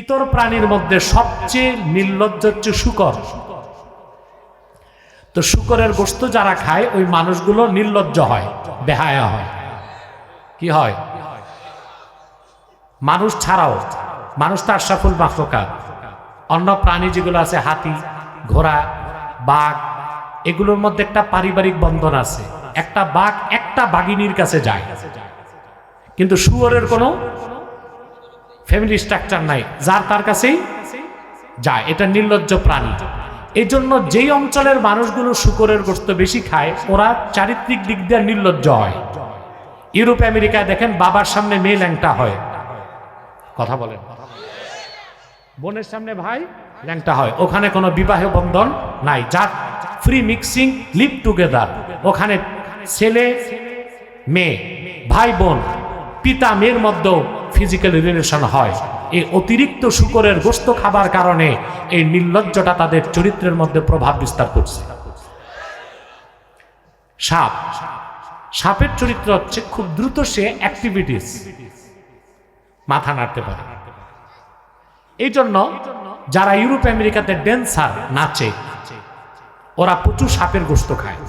ইতর প্রাণীর মধ্যে সবচেয়ে নির্লজ্জ হচ্ছে শুকর। তো শুকরের গোস্ত যারা খায়, ওই মানুষগুলো নির্লজ্জ হয়, বেহায়া হয়। কি হয়? মানুষ ছাড়াও, মানুষ তো আশরাফুল মাফরকার অন্য প্রাণী যেগুলো আছে, হাতি, ঘোড়া, বাঘ, এগুলোর মধ্যে একটা পারিবারিক বন্ধন আছে। একটা বাঘ একটা বাঘিনীর কাছে যায়। কিন্তু শুয়োরের কোনো ফ্যামিলি স্ট্রাকচার নাই, যার তার কাছেই যায়, এটা নির্লজ্জ প্রাণী। এই জন্য যেই অঞ্চলের মানুষগুলো শুকরের গোস্ত বেশি খায়, ওরা চারিত্রিক দিক দিয়ে নির্লজ্জ হয়। ইউরোপ, আমেরিকায় দেখেন বাবার সামনে মেয়ে ল্যাংটা হয়। কথা বলেন। বোনের সামনে ভাই ল্যাংটা হয়। ওখানে কোনো বিবাহ বন্ধন নাই, যার ফ্রি মিক্সিং লিভ টুগেদার ওখানে ছেলে, মেয়ে, ভাই, বোন, পিতা, মেয়ের মধ্যেও ফিজিক্যাল রিলেশন হয়। এই অতিরিক্ত শুকরের গোস্ত খাবার কারণে এই নির্লজ্জটা তাদের চরিত্রের মধ্যে প্রভাব বিস্তার করছে। সাপ। সাপের চরিত্র হচ্ছে খুব দ্রুত সে অ্যাক্টিভিটিস মাথা নাড়তে পারে। এই জন্য যারা ইউরোপ, আমেরিকাতে ড্যান্সার নাচে, ওরা প্রচুর সাপের গোস্ত খায়।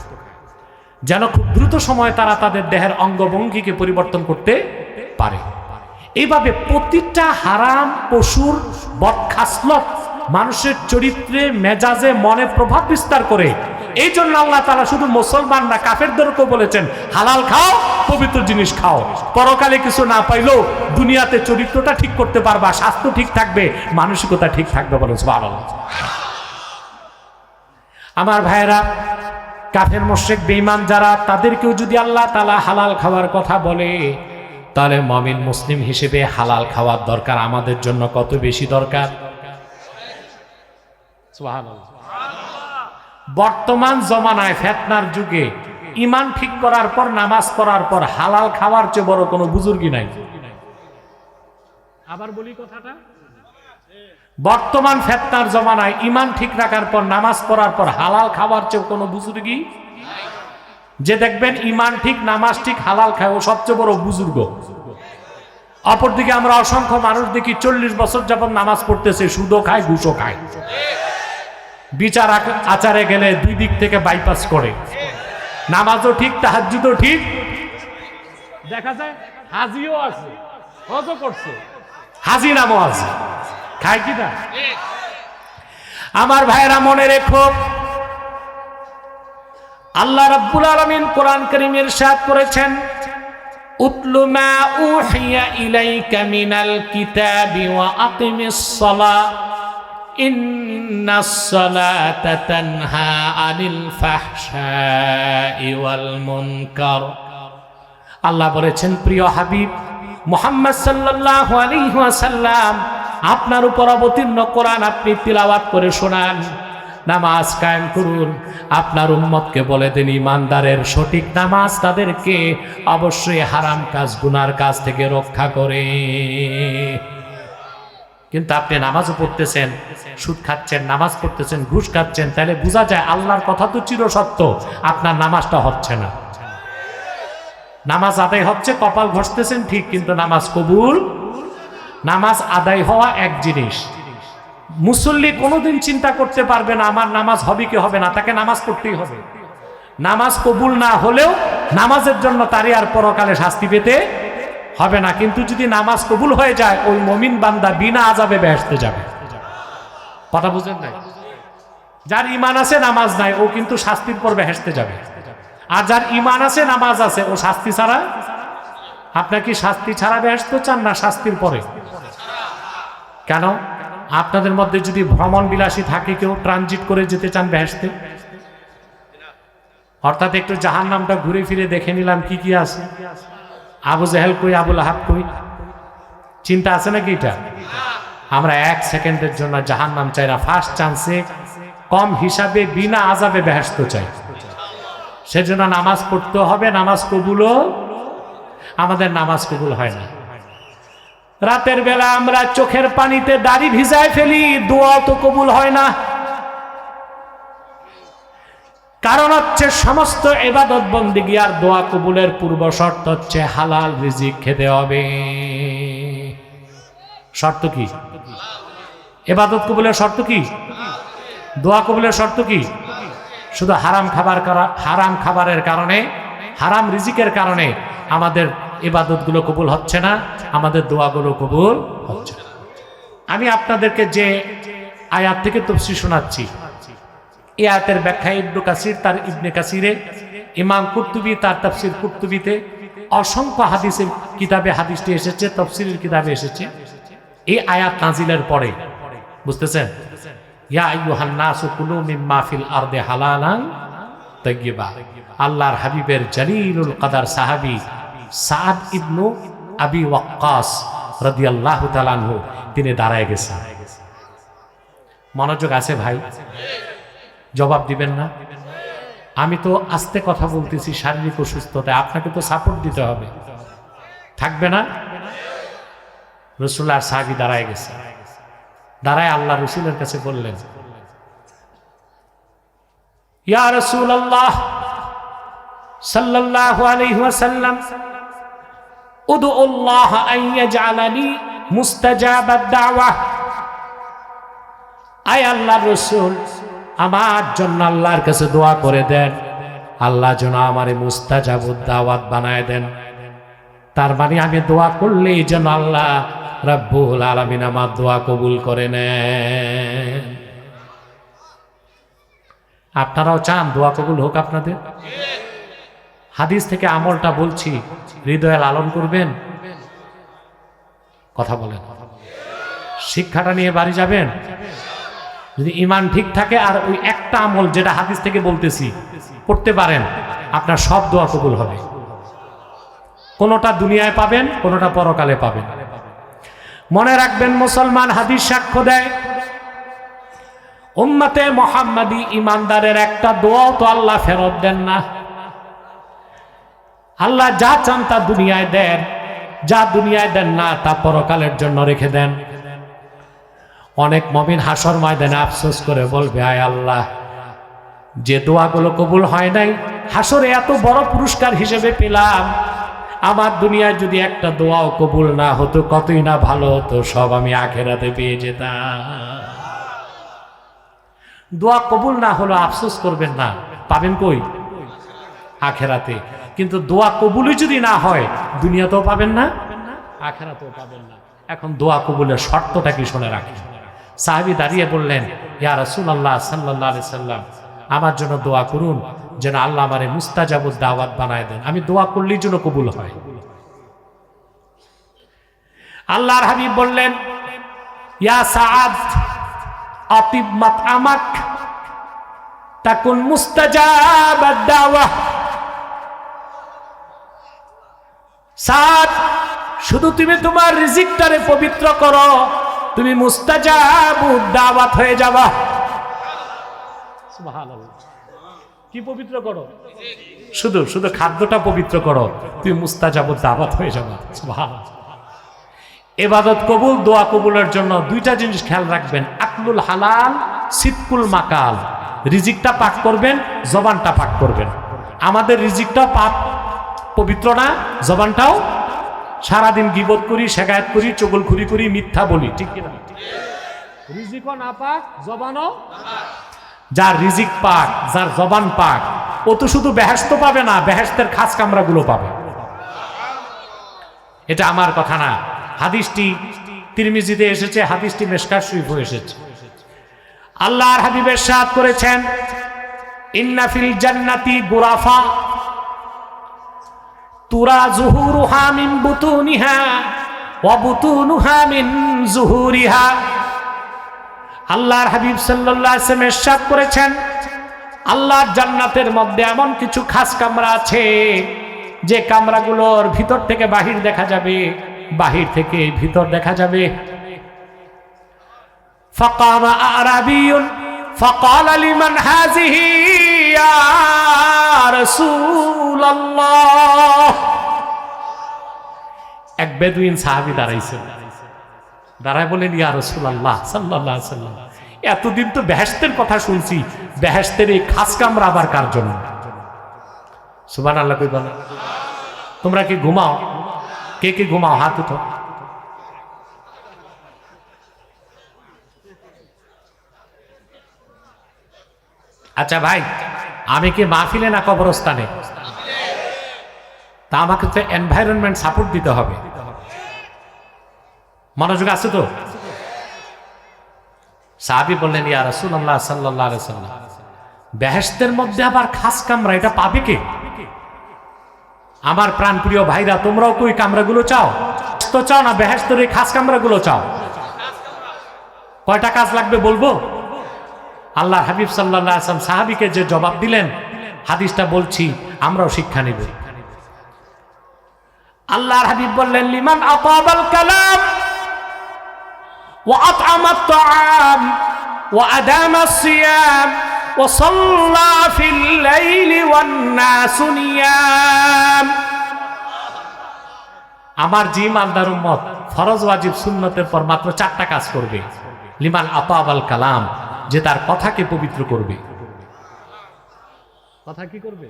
যেন খুব দ্রুত সময়ে তারা তাদের দেহের অঙ্গভঙ্গিকে পরিবর্তন করতে পারে। এইভাবে প্রতিটা হারাম পশুর বদখাসলত মানুষের চরিত্রে, মেজাজে, মনে প্রভাব বিস্তার করে। এই জন্য আল্লাহ তারা শুধু মুসলমানরা কাফেরদেরকেও বলেছেন, হালাল খাও, পবিত্র জিনিস খাও। পরকালে কিছু না পাইলেও দুনিয়াতে চরিত্রটা ঠিক করতে পারবা, স্বাস্থ্য ঠিক থাকবে, মানসিকতা ঠিক থাকবে বলে ভালো আমার ভাইয়েরা, কাফের মোশেক বেইমান যারা, তাদেরকেও যদি আল্লাহ তালা হালাল খাওয়ার কথা বলে তাহলে মমিন মুসলিম হিসেবে হালাল খাওয়ার দরকার আমাদের জন্য কত বেশি দরকার? বর্তমান জমানায় ফেতনার যুগে ইমান ঠিক করার পর নামাজ পড়ার পর হালাল খাওয়ার চেয়ে বড় কোনো বুজুর্গি নাই। আবার বলি কথাটা। বর্তমান ফেতনার জমানায় ইমান ঠিক রাখার পর নামাজ পড়ার পর হালাল খাওয়ার চেয়ে কোনো বুজুর্গি যে দেখবেন ইমান ঠিক, নামাজ ঠিক, হালাল খায়, ও সবচেয়ে বড় বুজুর্গ। অপরদিকে আমরা অসংখ্য মানুষ দেখি, চল্লিশ বছর যাবত নামাজ পড়তেছে, সুদও খায়, ঘুষও খায়। বিচার আচারে গেলে দুই দিক থেকে বাইপাস করে। নামাজও ঠিক তাহাজুদও ঠিক। দেখা যায়, হাজিও আছে, হজও করছে। হাজি নামও আছে। খায় কি না? আমার ভাইরা মনে রেখো আল্লাহ রাব্বুল আলামিন কোরআন কারীমের সাথ করেছেন, উতলু মা উহিয়া ইলাইকা মিনাল কিতাবি ওয়া আকিমিস সালাহ ইন্নাস সালাতা তানহা আনিল ফাহশাই ওয়াল মুনকার। আল্লাহ বলেছেন, প্রিয় হাবিব, মোহাম্মদ সাল্লাল্লাহু আলাইহি ওয়াসাল্লাম, আপনার উপর অবতীর্ণ কোরআন আপনি তিলাওয়াত করে শোনান। নামাজ কায়েম করুন। আপনার উম্মতকে বলে দিন, ইমানদারের সঠিক নামাজ তাদেরকে অবশ্যই হারাম কাজ, গুনার কাজ থেকে রক্ষা করে। কিন্তু আপনি নামাজও পড়তেছেন, সুদ খাচ্ছেন, নামাজ পড়তেছেন, ঘুষ খাচ্ছেন, তাহলে বোঝা যায় আল্লাহর কথা তো চিরসত্য, আপনার নামাজটা হচ্ছে না। নামাজ আদায় হচ্ছে, কপাল ঘষতেছেন, ঠিক, কিন্তু নামাজ কবুল, নামাজ আদায় হওয়া এক জিনিস। মুসল্লি কোনোদিন চিন্তা করতে পারবে না, আমার নামাজ হবে কি হবে না, তাকে নামাজ পড়তেই হবে। নামাজ কবুল না হলেও নামাজের জন্য তারই আর পরকালে শাস্তি পেতে হবে না। কিন্তু যদি নামাজ কবুল হয়ে যায়, ওই মমিন বান্দা বিনা আজাবে বেহেসতে যাবে। কথা বুঝলেন নাই? যার ইমান আছে, নামাজ নাই, ও কিন্তু শাস্তির পর বেহেসতে যাবে। আর যার ইমান আছে, নামাজ আছে, ও শাস্তি ছাড়া আপনার কি শাস্তি ছাড়া বেহেসতে চান না শাস্তির পরে? কেন? আপনাদের মধ্যে যদি ভ্রমণ বিলাসী থাকে, কেউ ট্রানজিট করে যেতে চান বেহেসতে অর্থাৎ একটু জাহান নামটা ঘুরে ফিরে দেখে নিলাম কি কি আছে। আবু জাহেল কই আবুল আহাব কই? চিন্তা আছে নাকি এটা? আমরা এক সেকেন্ডের জন্য জাহান নাম চাই না। ফার্স্ট চান্সে কম হিসাবে বিনা আজাবে বেহেস্ত চাই। সেজন্য নামাজ পড়তে হবে, নামাজ কবুলও আমাদের নামাজ কবুল হয় না। রাতের বেলা আমরা চোখের পানিতে দাড়ি ভিজায় ফেলি, দোয়া তো কবুল হয় না। কারণ হচ্ছে সমস্ত এবাদত বন্দিগি আর দোয়া কবুলের পূর্ব শর্ত হচ্ছে হালাল রিজিক খেতে হবে। শর্ত কি? এবাদত কবুলের শর্ত কি? দোয়া কবুলের শর্ত কি? শুধু হারাম খাবার হারাম খাবারের কারণে, হারাম রিজিকের কারণে আমাদের ইবাদতগুলো কবুল হচ্ছে না, আমাদের দোয়াগুলো কবুল হচ্ছে না। আমি আপনাদেরকে যে আয়াত থেকে তফসি শোনাচ্ছি, এই আয়াতের ব্যাখ্যা ইবনু কাসির, তার ইবনে কাসিরে, ইমাম কুর্তুবি, তার তফসির কুর্তুবিতে অসংখ্য হাদিসের কিতাবে হাদিসটি এসেছে, তফসিলের কিতাবে এসেছে। এই আয়াত নাজিলের পরে, বুঝতেছেন? আল্লাহর হাবিবের জালিলুল কাদার সাহাবী সাদ ইবনু আবি ওয়াক্কাস রাদিয়াল্লাহু তাআলা আনহু, তিনি দাঁড়ায় গেছেন। মনোযোগ আছে ভাই? জবাব দিবেন না? আমি তো আস্তে কথা বলতেছি, শারীরিক অসুস্থতায় আপনাকে তো সাপোর্ট দিতে হবে। থাকবে না? রসুল্লাহ সাহাবি দাঁড়ায় গেছে। দাঁড়ায় আল্লাহ রসুলের কাছে বললেন, ইয়া রসুল আল্লাহ সাল্লাল্লাহু আলাইহি আল্লাহ রসুল, আমার জন্য আল্লাহর কাছে দোয়া করে দেন। আল্লাহ যেন আমারে মুস্তাজাবুদ দাওয়াত বানায় দেন। তার মানে আমি দোয়া করলেই যেন আল্লাহ রাব্বুল আলামিন আমার দোয়া কবুল করে নেন। আপনারাও চান দোয়া কবুল হোক আপনাদের? হাদিস থেকে আমলটা বলছি হৃদয়ে লালন করবেন? কথা বলেন। শিক্ষাটা নিয়ে বাড়ি যাবেন? যদি ইমান ঠিক থাকে, আর ওই একটা আমল যেটা হাদিস থেকে বলতেছি, করতে পারেন, আপনার সব দোয়া কবুল হবে। কোনোটা দুনিয়ায় পাবেন, কোনোটা পরকালে পাবেন। মনে রাখবেন, মুসলমান হাদিস সাক্ষ্য দেয়, উম্মতে মোহাম্মদী ইমানদারের একটা দোয়াও তো আল্লাহ ফেরত দেন না। আল্লাহ যা চান তা দুনিয়ায় দেন, যা দুনিয়ায় দেন না তা পরকালের জন্য রেখে দেন। অনেক মমিন হাসর ময়দানে আফসোস করে বলবে, আয় আল্লাহ, যে দোয়াগুলো কবুল হয় নাই, হাসরে এত বড় পুরস্কার হিসেবে পেলাম। আমার দুনিয়ায় যদি একটা দোয়াও কবুল না হতো, কতই না ভালো হতো, সব আমি আখেরাতে পেয়ে যেতাম। দোয়া কবুল না হলো আফসোস করবেন না। পাবেন কই? আখেরাতে। কিন্তু দোয়া কবুলই যদি না হয়, দুনিয়াতেও পাবেন না, আখেরাতেও পাবেন না। এখন দোয়া কবুলের শর্তটা কি শুনে রাখি। সাহাবি দাঁড়িয়ে বললেন, ইয়া রাসুল আল্লাহ সাল্লাহ সাল্লাম, আমার জন্য দোয়া করুন, যেন আল্লাহ আমারে মুস্তাজাবুদ দাওয়াত বানায় দেন। আমি দোয়া করলেই যেন কবুল হয়। আল্লাহর হাবিব বললেন, ইয়া সাআদ আতিব মাত আমাক, তাকুন মুস্তাজাবাদ দাওয়া সাদ, শুধু তুমি তোমার রিজিকটারে পবিত্র করো, তুমি মুস্তাজাবুদ দাওয়াত হয়ে যাবা। কি পবিত্র করো? শুধু শুধু খাদ্যটা পবিত্র করো, তুমি মুস্তাজাবুদ দাওয়াত হয়ে যাবা। এবাদত কবুল, দোয়া কবুলের জন্য দুইটা জিনিস খেয়াল রাখবেন। আকলুল হালাল সিতকুল মাকাল। রিজিকটা পাক করবেন, জবানটা পাক করবেন। আমাদের রিজিকটা পাপ পবিত্র না জবানটাও সারাদিন গিবত করি, শেখায়ত করি চগল খুরি করি, মিথ্যা বলি, ঠিক কিনা? যার রিজিক পাক, যার জবান পাক, ও তো শুধু বেহেস্ত পাবে না বেহেস্তের খাস পাবে। এটা আমার কথা না। হাদিসটি তিরমিজিতে এসেছে, হাদিসটি শরীফ এসেছে। আল্লাহর হাবিবের সাথ করেছেন ইন্নাফিল জান্নাতি গুরাফা তুরা জুহুরুহা মিন বুতুনিহা ওয়া বুতুনুহা মিন জুহুরিহা আল্লাহর হাবিব সাল্লাল্লাহু আলাইহি ওয়াসাল্লাম ইরশাদ করেছেন আল্লাহর জান্নাতের মধ্যে এমন কিছু খাস কামরা আছে যে কামরাগুলোর ভিতর থেকে বাহির দেখা যাবে বাহির থেকে ভিতর দেখা যাবে فقام أعرابي فقال لمن هذه يا رسول الله এক বেদুইন সাহাবি দাঁড়ায় বলেন সাল্লাহ এতদিন তো বেহেস্তের কথা শুনছি। বেহেস্তের এই খাস কামরা আবার কার জন্য? সুবান আল্লাহ তোমরা কি ঘুমাও? কে কে ঘুমাও? হাত উঠো আচ্ছা ভাই আমি কি মাহফিলে না কবরস্থানে? তা আমাকে তো এনভায়রনমেন্ট সাপোর্ট দিতে হবে। মনোযোগ আছে তো? সাহাবি বললেন, ইয়া রাসূলুল্লাহ সাল্লাল্লাহু আলাইহি সাল্লাম বেহেশতের মধ্যে আবার খাস কামরা, এটা পাবে কে? আমার প্রাণপ্রিয় ভাইরা, তোমরাও কই কামরাগুলো চাও? তো চাও না, বেহেশতের এই খাস কামরাগুলো চাও? কয়টা কাজ লাগবে বলব? আল্লাহ হাবিব সাল্লা আসলাম সাহাবিকে যে জবাব দিলেন, হাদিসটা বলছি, আমরাও শিক্ষা নিব। আল্লাহ হাবিব বললেন, লিমান আতাবাল কালাম ও আতআমাত তাআম ওয়া আদামাস সিয়াম ওয়া সাল্লা ফিল লাইলি ওয়ান নাসু নিয়াম। আমার জিম আন্দার উম্মত, ফরজ, ওয়াজিব, সুন্নতের পর মাত্র চারটা কাজ করবে। লিমান আতাবাল কালাম যে তার কথাকে পবিত্র করবে। কথা কি করবে?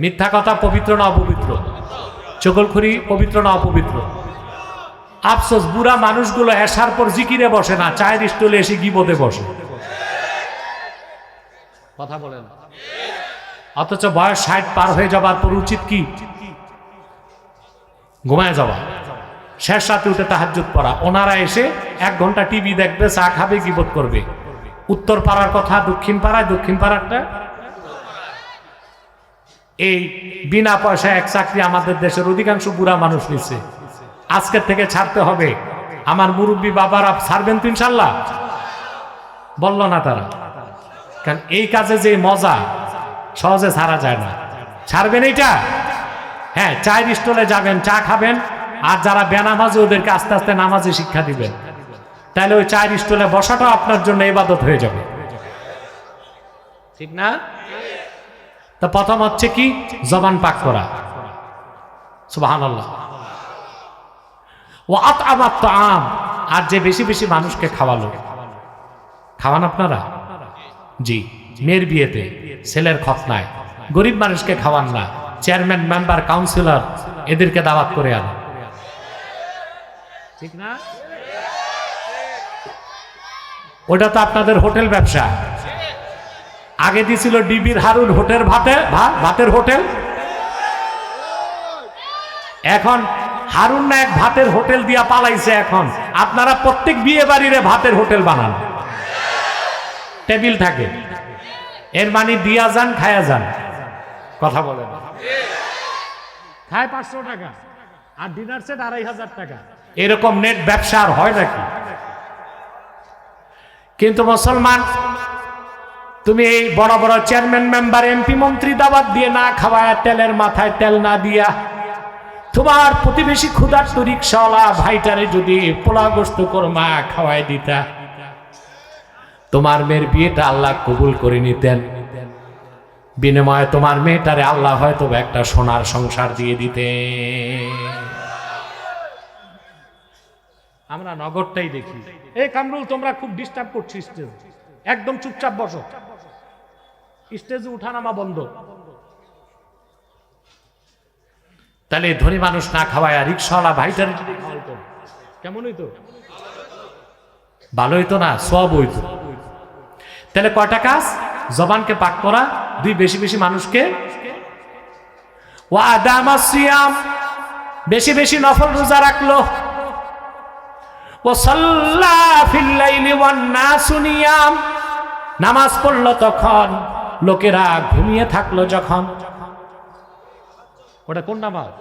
মিথ্যা কথা পবিত্র না অপবিত্র? চকলখড়ি পবিত্র না অপবিত্র? আফসোস বুড়া মানুষগুলো এসার পর জিকিরে বসে না চায়ের স্টলে এসে গিবতে বসে। কথা বলেন অথচ বয়স ষাট পার হয়ে যাবার পর উচিত কি? ঘুমায় যাওয়া। শেষ রাতে উঠে তাহাজ্জুদ পড়া। ওনারা এসে এক ঘণ্টা টিভি দেখবে, চা খাবে, গিবত করবে। উত্তর পাড়ার কথা, দক্ষিণ পাড়ায়, দক্ষিণ পাড়ারটা। এই বিনা পয়সায় এক চাকরি আমাদের দেশের অধিকাংশ বুড়া মানুষ নিচ্ছে আজকের থেকে ছাড়তে হবে। আমার মুরব্বী বাবারা ছাড়বেন তো ইনশাল্লাহ? বলল না তারা। কারণ এই কাজে যে মজা, সহজে ছাড়া যায় না। ছাড়বেন এইটা? হ্যাঁ চায়ের স্টলে যাবেন, চা খাবেন। আর যারা বেনামাজি ওদেরকে আস্তে আস্তে নামাজে শিক্ষা দিবেন তাহলে ওই চায়ের স্টলে বসাটাও আপনার জন্য ইবাদত হয়ে যাবে। ঠিক না? তো প্রথম হচ্ছে কি? জবান পাক করা। সুবাহান ও আত আমার তো আম আর যে বেশি বেশি মানুষকে খাওয়ালো। খাওয়ান আপনারা? জি। মেয়ের বিয়েতে ছেলের খতনায়। গরিব মানুষকে খাওয়ান না। চেয়ারম্যান মেম্বার কাউন্সিলর এদেরকে দাওয়াত করে আনো। ঠিক না? ওটা তো আপনাদের হোটেল ব্যবসা। আগে দিছিল ডিবির হারুন হোটেল ভাতে ভাতের হোটেল। এখন হারুন নায়ক ভাতের হোটেল দিয়া পালাইছে এখন। আপনারা প্রত্যেক বিয়ে বাড়িরে ভাতের হোটেল বানান। টেবিল থাকে। এর মানে দিয়া যান, খায়া যান। কথা বলেন। খায় পাঁচশো টাকা। আর ডিনার সেট আড়াই হাজার টাকা। এরকম নেট ব্যবসা আর হয় নাকি? কিন্তু মুসলমান, তুমি এই বড় বড় চেয়ারম্যান, মেম্বার, এমপি, মন্ত্রী দাবাত দিয়ে না খাওয়ায়, তেলের মাথায় তেল না দিয়া, তোমার প্রতিবেশী ক্ষুধার্ত রিক্সাওয়ালা ভাইটারে যদি পোলা গোস্ত কোরমা খাওয়াই দিতা, তোমার মেয়ের বিয়েটা আল্লাহ কবুল করে নিতেন। বিনিময়ে তোমার মেয়েটারে আল্লাহ হয়তো একটা সোনার সংসার দিয়ে দিতে আমরা নগরটাই দেখি। এই কামরুল, তোমরা খুব ডিস্টার্ব করছ স্টেজ একদম চুপচাপ বসো। স্টেজে উঠানামা বন্ধ। তাহলে ধনী মানুষ না খাওয়ায় আর রিক্সাওয়ালা ভাইটার কেমন হইতো ভালো হইতো না সব হইতো তাহলে কয়টা কাজ? জবানকে পাক করা, দুই বেশি বেশি মানুষকে। সিয়াম, বেশি বেশি নফল রোজা রাখল ও সাল্লা ফিল্লাইলি ওয়ান নাসু নিয়াম নামাজ পড়ল তখন, লোকেরা ঘুমিয়ে থাকল যখন। ওটা কোন নামাজ?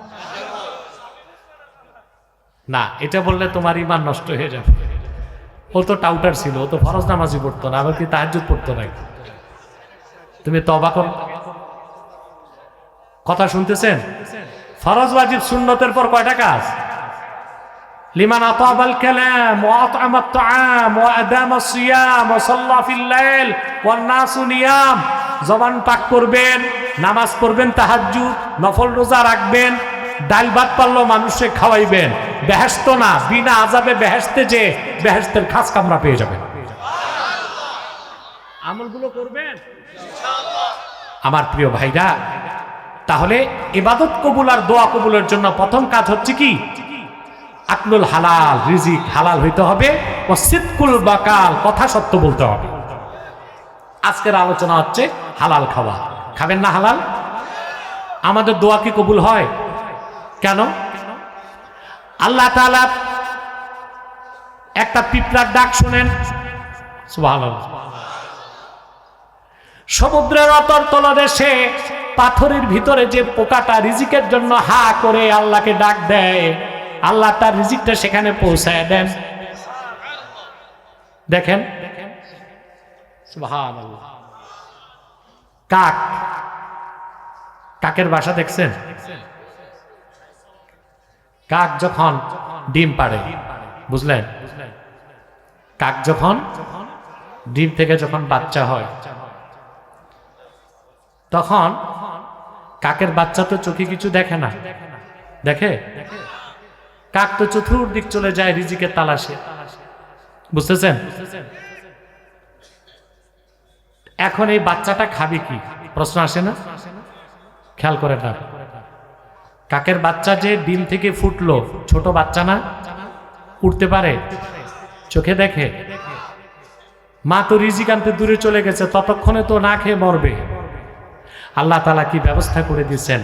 না, এটা বললে তোমার ইমান নষ্ট হয়ে যাবে। ও তো টাউটার ছিল, ও তো ফরজ নামাজই পড়তো না, আবার কি পড়তো না তুমি তবা কর। কথা শুনতেছেন? ফরজ ওয়াজিব সুন্নতের পর কয়টা কাজ? আত'আমা আত-তা'আম ওয়া আদামা সিয়াম ওয়া সাল্লা ফিল লাইল ওয়ান নাসু নিয়াম। জবান পাক করবেন নামাজ পড়বেন তাহাজ্জুদ নফল রোজা রাখবেন ডাল ভাত পারল মানুষে খাওয়াইবেন। বেহেস্ত না বিনা আজাবে বেহেস্তে যে বেহেস্তের খাস কামরা পেয়ে যাবেন। আমলগুলো করবেন? আমার প্রিয় ভাইরা তাহলে ইবাদত কবুল আর দোয়া কবুলের জন্য প্রথম কাজ হচ্ছে কি? আকলুল হালাল, রিজিক হালাল হইতে হবে ও সিতকুল বাকাল, কথা সত্য বলতে হবে। আজকের আলোচনা হচ্ছে হালাল খাওয়া। খাবেন না হালাল? আমাদের দোয়া কি কবুল হয়? কেন? আল্লাহ তাআলা একটা পিঁপড়ার ডাক শুনেন। সমুদ্রের অতর তলদেশে পাথরের ভিতরে যে পোকাটা রিজিকের জন্য হা করে আল্লাহকে ডাক দেয়। আল্লাহ তার রিজিকটা সেখানে পৌঁছায় দেন। দেখেন। কাক? কাকের বাসা দেখছেন? কাক যখন ডিম পাড়ে, বুঝলেন? কাক যখন ডিম থেকে যখন বাচ্চা হয়, তখন কাকের বাচ্চা তো চোখে কিছু দেখে না। দেখে? কাক তো চতুর্দিক চলে যায় রিজিকের তালাশে। বুঝতেছেন? এখন এই বাচ্চাটা খাবে কি? প্রশ্ন আসে না? খেয়াল করে না। কাকের বাচ্চা যে ডিম থেকে ফুটলো, ছোট বাচ্চা না? উঠতে পারে? চোখে দেখে? মা তো রিজিক আনতে দূরে চলে গেছে, ততক্ষণে তো না খেয়ে মরবে। আল্লাহ তালা কি ব্যবস্থা করে দিচ্ছেন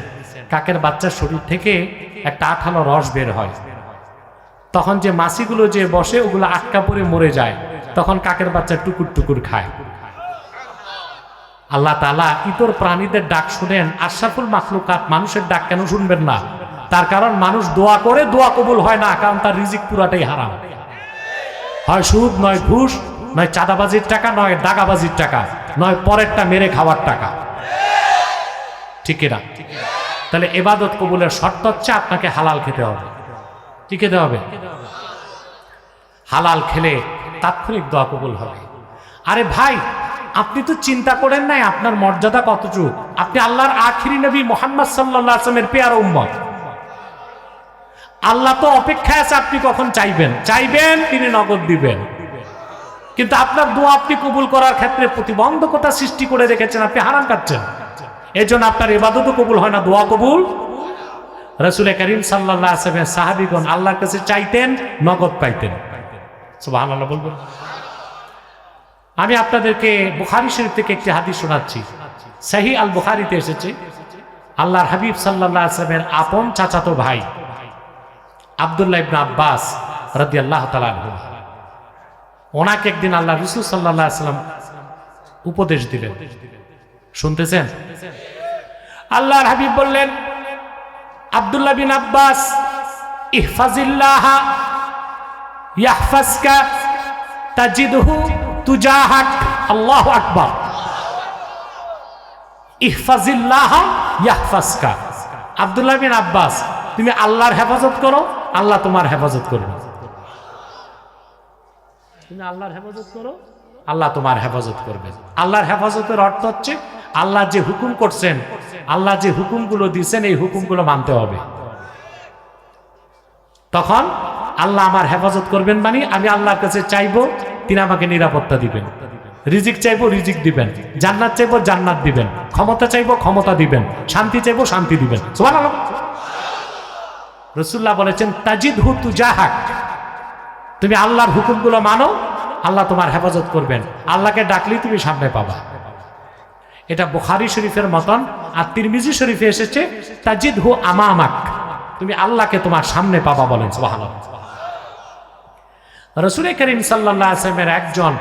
কাকের বাচ্চার শরীর থেকে একটা আঠালো রস বের হয়। তখন যে মাছিগুলো যে বসে, ওগুলো আটকা পড়ে মরে যায়। তখন কাকের বাচ্চা টুকুর টুকুর খায়। আল্লাহ তালা ইতর প্রাণীদের ডাক শুনেন, আশরাফুল মাখলুকাত মানুষের ডাক কেন শুনবেন না? তার কারণ মানুষ দোয়া করে, দোয়া কবুল হয় না, কারণ তার রিজিক পুরাটাই হারাম। হয় সুদ, নয় ঘুষ, নয় চাঁদাবাজির টাকা, নয় দাগাবাজির টাকা, নয় পরেরটা মেরে খাওয়ার টাকা। ঠিক না? তাহলে এবাদত কবুলের শর্ত হচ্ছে আপনাকে হালাল খেতে হবে। কি খেতে হবে? হালাল খেলে তাৎক্ষণিক দোয়া কবুল হবে। আরে ভাই, আপনি তো চিন্তা করেন নাই আপনার মর্যাদা কতটুকু? আপনি আল্লাহর আখিরি নবী মোহাম্মদ সাল্লাহ আসলামের পেয়ার উম্মত। আল্লাহ তো অপেক্ষায় আছে, আপনি কখন চাইবেন? চাইবেন, তিনি নগদ দিবেন। কিন্তু আপনার দোয়া আপনি কবুল করার ক্ষেত্রে প্রতিবন্ধকতা সৃষ্টি করে রেখেছেন, আপনি হারাম কাটছেন। এই জন্য আপনার এবাদতও কবুল হয় না, দোয়া কবুল রসুল করিম সাল্লাহ আসলামের সাহাবিগণ আল্লাহর কাছে চাইতেন, নগদ পাইতেন। সুবাহ আল্লাহ বলবেন। আমি আপনাদেরকে বুখারি শরীফ থেকে একটি হাদিস শোনাচ্ছি। সাহি আল বুখারিতে এসেছে, আল্লাহর হাবিব সাল্লাহ আসলামের আপন চাচাতো ভাই আবদুল্লাহ ইবনা আব্বাস রাদি আল্লাহ ওনাকে একদিন আল্লাহ রসুল সাল্লাহ আসলাম উপদেশ দিলেন। শুনতেছেন? আল্লাহর হাবিব বললেন আবদুল্লাহ বিন আব্বাস, ইহফাজিল্লাহ, ইয়াহফাজকা, তাজিদহু তুজাহাক, আল্লাহ আকবার। ইহফাজিল্লাহ, ইয়াহফাজকা। আবদুল্লাহ বিন আব্বাস, তুমি আল্লাহর হেফাজত করো, আল্লাহ তোমার হেফাজত করবে তুমি আল্লাহর হেফাজত করো, আল্লাহ তোমার হেফাজত করবে। আল্লাহর হেফাজতের অর্থ হচ্ছে আল্লাহ যে হুকুম করছেন, আল্লাহ যে হুকুমগুলো দিচ্ছেন এই হুকুমগুলো মানতে হবে। তখন আল্লাহ আমার হেফাজত করবেন মানে আমি আল্লাহর কাছে চাইব তিনি আমাকে নিরাপত্তা দিবেন। রিজিক চাইব, রিজিক দিবেন। জান্নাত চাইব, জান্নাত দিবেন। ক্ষমতা চাইব, ক্ষমতা দিবেন। শান্তি চাইব, শান্তি দিবেন। রসুল্লাহ বলেছেন তাজিদ হু তু জাহাক তুমি আল্লাহর হুকুমগুলো মানো, আল্লাহ তোমার হেফাজত করবেন। আল্লাহকে ডাকলেই তুমি সামনে পাবা। এটা বুখারি শরীফের মতন আর তিরমিজি শরীফে এসেছে তাজিদ হু আমা আমাক তুমি আল্লাহকে তোমার সামনে পাবা বলেন, সুবহানাল্লাহ। রসুল করিম সাল্লাহ আসলামের একজন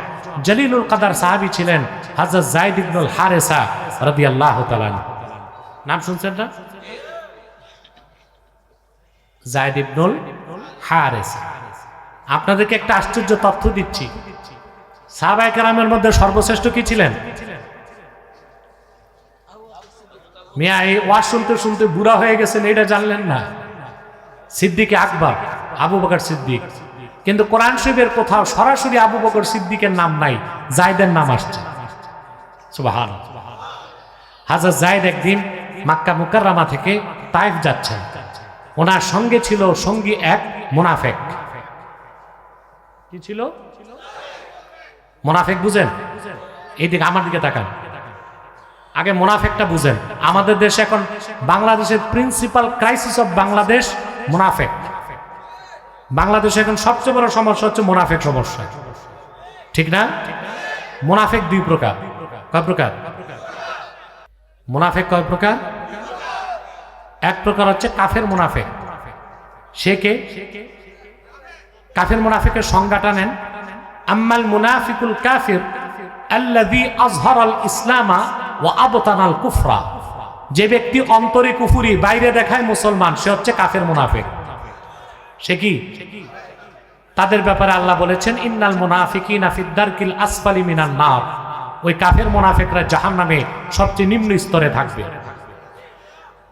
জলিলুল কাদার সাহাবি ছিলেন, হাজরত জাইদ ইবনুল হারেসা রদি আল্লাহ নাম শুনছেন না? জায়দ ইবনুল হারেসা। আপনাদেরকে একটা আশ্চর্য তথ্য দিচ্ছি। সাহাবাই কালামের মধ্যে সর্বশ্রেষ্ঠ কি ছিলেন? মিয়া, এই ওয়াজ শুনতে শুনতে বুড়া হয়ে গেছেন এটা জানলেন না। সিদ্দিকে আকবর, আবু বকর সিদ্দিক। কিন্তু কোরআন শরীফের কোথাও সরাসরি আবু বকর সিদ্দিকের নাম নাই জায়দের নাম আসছে। সুবাহান। হাজার জায়দ একদিন মাক্কা মুকাররামা থেকে তাইফ যাচ্ছেন। ওনার সঙ্গে ছিল সঙ্গী এক মোনাফেক। কি ছিল? মোনাফেক বুঝেন? এই দিকে আমার দিকে তাকান। আগে মোনাফেকটা বুঝেন। আমাদের দেশে এখন বাংলাদেশের প্রিন্সিপাল ক্রাইসিস অফ বাংলাদেশ মোনাফেক। বাংলাদেশে এখন সবচেয়ে বড় সমস্যা হচ্ছে মোনাফেক সমস্যা। ঠিক না? মোনাফেক দুই প্রকার। কয় প্রকার? মোনাফেক কয় প্রকার? এক প্রকার হচ্ছে কাফের মুনাফেক। সে কে? কাফের মুনাফিকের সংজ্ঞাটা নেন। আম্মাল মুনাফিকুল কাফির আল্লাযী আযহারাল ইসলামা ওয়া আবতানাল কুফরা। যে ব্যক্তি অন্তরে কুফুরি, বাইরে দেখায় মুসলমান, সে হচ্ছে কাফের মুনাফিক। সে কি? তাদের ব্যাপারে আল্লাহ বলেছেন, ইন্নাল মুনাফিকিনা ফিদ্দারকিল আসফালি মিনান নার। ওই কাফের মুনাফিকরা জাহান্নামে সবচেয়ে নিম্ন স্তরে থাকবে।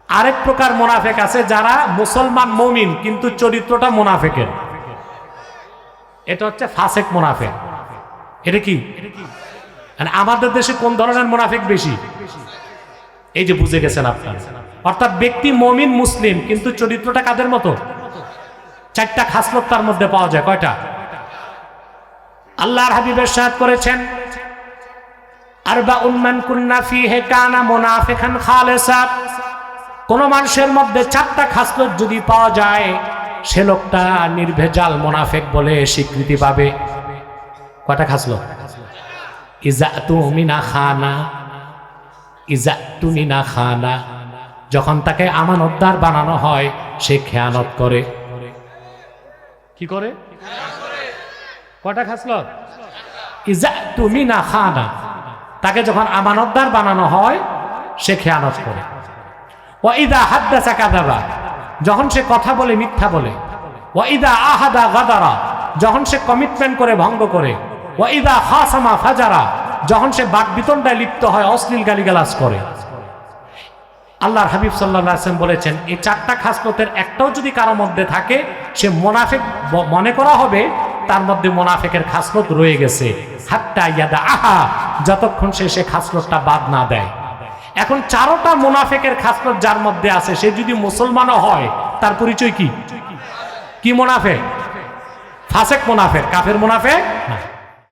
আরেক প্রকার মোনাফেক আছে যারা মুসলমান মমিন, কিন্তু চরিত্রটা মোনাফেকের। এটা হচ্ছে ফাসেক মোনাফেক। এটা কি? মানে আমাদের দেশে কোন ধরনের মোনাফেক বেশি? এই যে বুঝে গেছেন আপনার। অর্থাৎ ব্যক্তি মমিন, মুসলিম, কিন্তু চরিত্রটা কাদের মতো? চারটা খাসলত তার মধ্যে পাওয়া যায়। কয়টা? আল্লাহর হাবিবের সাথ করেছেন আরবা উন্মান কুন্না ফি হে কানা মোনাফেখান খালেসাত কোন মানুষের মধ্যে চারটা খাসলত যদি পাওয়া যায়, সে লোকটা নির্ভেজাল মোনাফেক বলে স্বীকৃতি পাবে। কয়টা খাসলত? খানা খানা। যখন তাকে আমানতদার বানানো হয় সে খেয়ানত করে। কি করে? খাসলত ইজা তুমিনা খানা। তাকে যখন আমানতদার বানানো হয় সে খেয়ানত করে। ওয়াইদা হাদ্দাসা কাদাবা। যখন সে কথা বলে মিথ্যা বলে। ওয়াইদা আহাদা গাদারা। যখন সে কমিটমেন্ট করে ভঙ্গ করে। ওয়াইদা খাসামা ফাজারা, যখন সে বাকবিতণ্ডায় লিপ্ত হয়, অশ্লীল গালিগালাজ করে। আল্লাহর হাবিব সাল্লাহ বলেছেন, এই চারটা খাসলতের একটাও যদি কারও মধ্যে থাকে, সে মোনাফেক মনে করা হবে, তার মধ্যে মোনাফেকের খাসলত রয়ে গেছে। হাত্তা ইয়াদা আহা যতক্ষণ সে সে খাসলতটা বাদ না দেয়। এখন চারোটা মোনাফেকের খাসলত যার মধ্যে আছে, সে যদি মুসলমানও হয়, তার পরিচয় কি? কি মোনাফেক? ফাসেক মোনাফেক, কাফের মোনাফেক? না।